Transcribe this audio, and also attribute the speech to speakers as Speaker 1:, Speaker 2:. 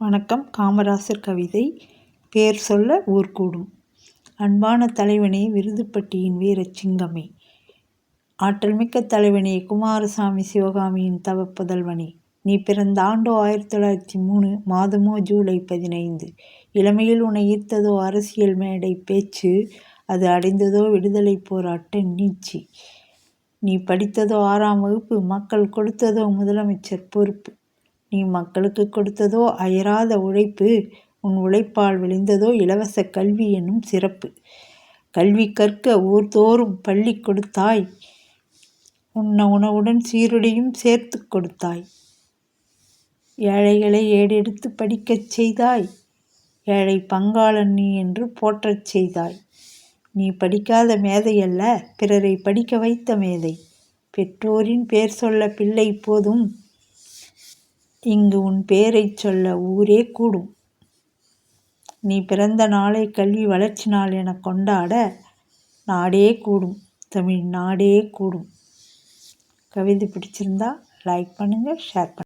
Speaker 1: வணக்கம். காமராசர் கவிதை பேர் சொல்ல ஊர் கூடும். அன்பான தலைவனே விருதுப்பட்டியின் வீரச்சிங்கமே ஆற்றல்மிக்க தலைவனே குமாரசாமி சிவகாமியின் தவப்புதல்வனே நீ பிறந்த ஆண்டோ ஆயிரத்தி தொள்ளாயிரத்தி மூணு மாதமோ ஜூலை பதினைந்து. இளமையில் உன்னை ஈர்த்ததோ அரசியல் மேடை பேச்சு அது அடைந்ததோ விடுதலை போராட்ட நீச்சி. நீ படித்ததோ ஆறாம் வகுப்பு மக்கள் கொடுத்ததோ முதலமைச்சர் பொறுப்பு. நீ மக்களுக்கு கொடுத்ததோ அயராத உழைப்பு உன் உழைப்பால் விளைந்ததோ இலவச கல்வி என்னும் சிறப்பு. கல்வி கற்க ஊர்தோறும் பள்ளி கொடுத்தாய் உன்ன உணவுடன் சீருடையும் சேர்த்து கொடுத்தாய். ஏழைகளை ஏடெடுத்து படிக்கச் செய்தாய் ஏழை பங்காளன் நீ என்று போற்றச் செய்தாய். நீ படிக்காத மேதை அல்ல பிறரை படிக்க வைத்த மேதை. பெற்றோரின் பேர் சொல்ல பிள்ளை போதும் இங்கு உன் பேரைச் சொல்ல ஊரே கூடும். நீ பிறந்த நாளை கல்வி வளர்ச்சி நாள் என கொண்டாட நாடே கூடும். தமிழ் நாடே கூடும். கவிதை பிடிச்சிருந்தா லைக் பண்ணுங்கள் ஷேர் பண்ணுங்கள்